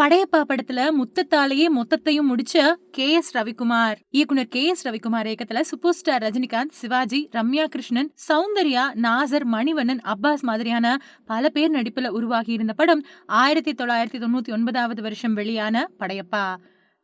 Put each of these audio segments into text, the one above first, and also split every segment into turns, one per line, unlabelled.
படையப்பா படத்துல முத்தத்தாலேயே மொத்தத்தையும் முடிச்ச கே எஸ் ரவிக்குமார். இயக்குனர் கே எஸ் ரவிக்குமார் இயக்கத்துல சூப்பர் ஸ்டார் ரஜினிகாந்த் சிவாஜி ரம்யா கிருஷ்ணன் சௌந்தர்யா நாசர் மணிவண்ணன் அப்பாஸ் மாதிரியான பல பேர் நடிப்புல உருவாகி இருந்த படம் ஆயிரத்தி தொள்ளாயிரத்தி தொண்ணூத்தி ஒன்பதாவது வருஷம் வெளியான படையப்பா.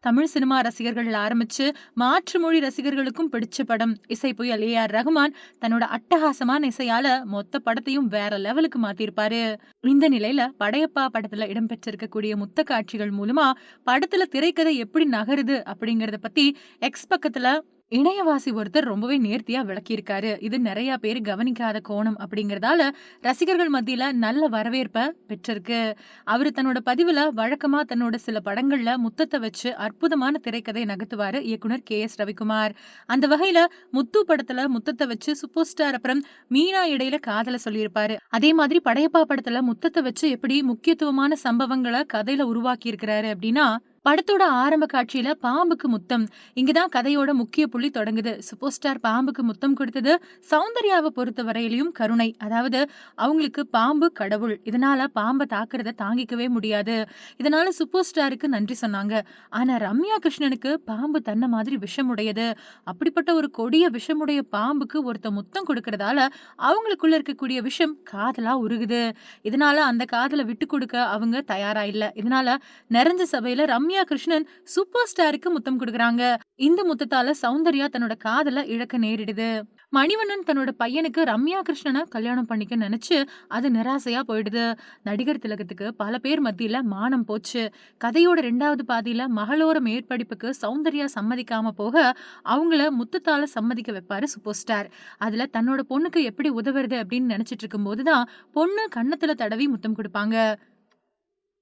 தமிழ் சினிமா ரசிகர்கள் ஆரம்பிச்சு மாற்று மொழி ரசிகர்களுக்கும் பிடிச்ச படம் இசை புயல் ஏ ஆர் ரகுமான். தன்னோட அட்டகாசமான இசையால மொத்த படத்தையும் வேற லெவலுக்கு மாத்திருப்பாரு. இந்த நிலையில படையப்பா படத்துல இடம்பெற்றிருக்கக்கூடிய முத்த காட்சிகள் மூலமா படத்துல திரைக்கதை எப்படி நகருது அப்படிங்கறத பத்தி எக்ஸ் பக்கத்துல இணையவாசி ஒருத்தர் ரொம்பவே நேர்த்தியா விளக்கியிருக்காரு. இது நிறைய பேர் கவனிக்காத கோணம் அப்படிங்கறதால ரசிகர்கள் மத்தியில நல்ல வரவேற்ப பெற்றிருக்கு. அவரு தன்னோட பதிவுல வழக்கமா தன்னோட சில படங்கள்ல முத்தத்தை வச்சு அற்புதமான திரைக்கதை நகர்த்துவாரு இயக்குனர் கே. எஸ். ரவிக்குமார். அந்த வகையில முத்து படத்துல முத்தத்தை வச்சு சூப்பர் ஸ்டார் அப்புறம் மீனா இடையில காதல சொல்லியிருப்பாரு. அதே மாதிரி படையப்பா படத்துல முத்தத்தை வச்சு எப்படி முக்கியத்துவமான சம்பவங்களை கதையில உருவாக்கி இருக்கிறாரு அப்படின்னா படத்தோட ஆரம்ப காட்சியில பாம்புக்கு முத்தம். இங்கதான் கதையோட முக்கிய புள்ளி தொடங்குது. சூப்பர் ஸ்டார் பாம்புக்கு முத்தம் கொடுத்தது சௌந்தர்யாவை பொறுத்த வரையிலையும் கருணை. அதாவது அவங்களுக்கு பாம்பு கடவுள். இதனால பாம்பை தாக்குறத தாங்கிக்கவே முடியாது. இதனால சூப்பர் ஸ்டாருக்கு நன்றி சொன்னாங்க. ஆனா ரம்யா கிருஷ்ணனுக்கு பாம்பு தன்ன மாதிரி விஷமுடையது. அப்படிப்பட்ட ஒரு கொடிய விஷமுடைய பாம்புக்கு ஒருத்த முத்தம் கொடுக்கறதால அவங்களுக்குள்ள இருக்கக்கூடிய விஷம் காதலா உருகுது. இதனால அந்த காதலை விட்டு கொடுக்க அவங்க தயாரா இல்ல. இதனால நிறைஞ்ச சபையில ரம்யா கிருஷ்ணன் சூப்பர் ஸ்டாருக்கு முத்தம் கொடுக்கறாங்க. இந்த முத்தத்தால சௌந்தர்யா தன்னோட காதல இழக்க நேரிடுது. மணிவண்ணன் தன்னோட பையனுக்கு ரம்யா கிருஷ்ணனை கல்யாணம் பண்ணிக்க நினைச்சு அது நிராசையா போயிடுது. நடிகர் திலகத்துக்கு பல பேர் மத்தியில மானம் போச்சு. கதையோட ரெண்டாவது பாதியில மகளோர மேற்படிப்புக்கு சௌந்தர்யா சம்மதிக்காம போக அவங்கள முத்தத்தால சம்மதிக்க வைப்பாரு சூப்பர் ஸ்டார். அதுல தன்னோட பொண்ணுக்கு எப்படி உதவுறது அப்படின்னு நினைச்சிட்டு இருக்கும் போதுதான் பொண்ணு கன்னத்துல தடவி முத்தம் கொடுப்பாங்க.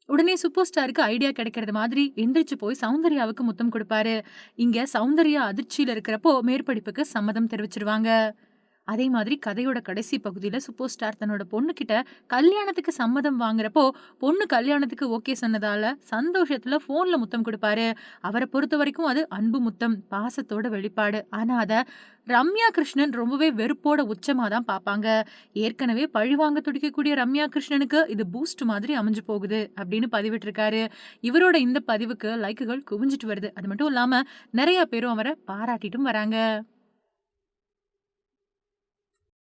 உடனே சூப்பர் ஸ்டாருக்கு ஐடியா கிடைக்கிறது மாதிரி எந்திரிச்சு போய் சௌந்தர்யாவுக்கு முத்தம் கொடுப்பாரு. இங்க சௌந்தர்யா அதிர்ச்சியில இருக்கிறப்போ மேற்படிப்புக்கு சம்மதம் தெரிவிச்சிருவாங்க. அதே மாதிரி கதையோட கடைசி பகுதியில் சூப்பர் ஸ்டார் தன்னோட பொண்ணுக்கிட்ட கல்யாணத்துக்கு சம்மதம் வாங்குறப்போ பொண்ணு கல்யாணத்துக்கு ஓகே சொன்னதால சந்தோஷத்தில் ஃபோனில் முத்தம் கொடுப்பாரு. அவரை பொறுத்த வரைக்கும் அது அன்பு முத்தம் பாசத்தோட வெளிப்பாடு. ஆனால் அதை ரம்யா கிருஷ்ணன் ரொம்பவே வெறுப்போட உச்சமாக தான் பார்ப்பாங்க ஏற்கனவே பழிவாங்க துடிக்கக்கூடிய ரம்யா கிருஷ்ணனுக்கு இது பூஸ்ட் மாதிரி அமைஞ்சு போகுது அப்படின்னு பதிவிட்டிருக்காரு. இவரோட இந்த பதிவுக்கு லைக்குகள் குவிஞ்சிட்டு வருது. அது மட்டும் இல்லாமல் நிறைய பேரும் அவரை பாராட்டிட்டும் வராங்க.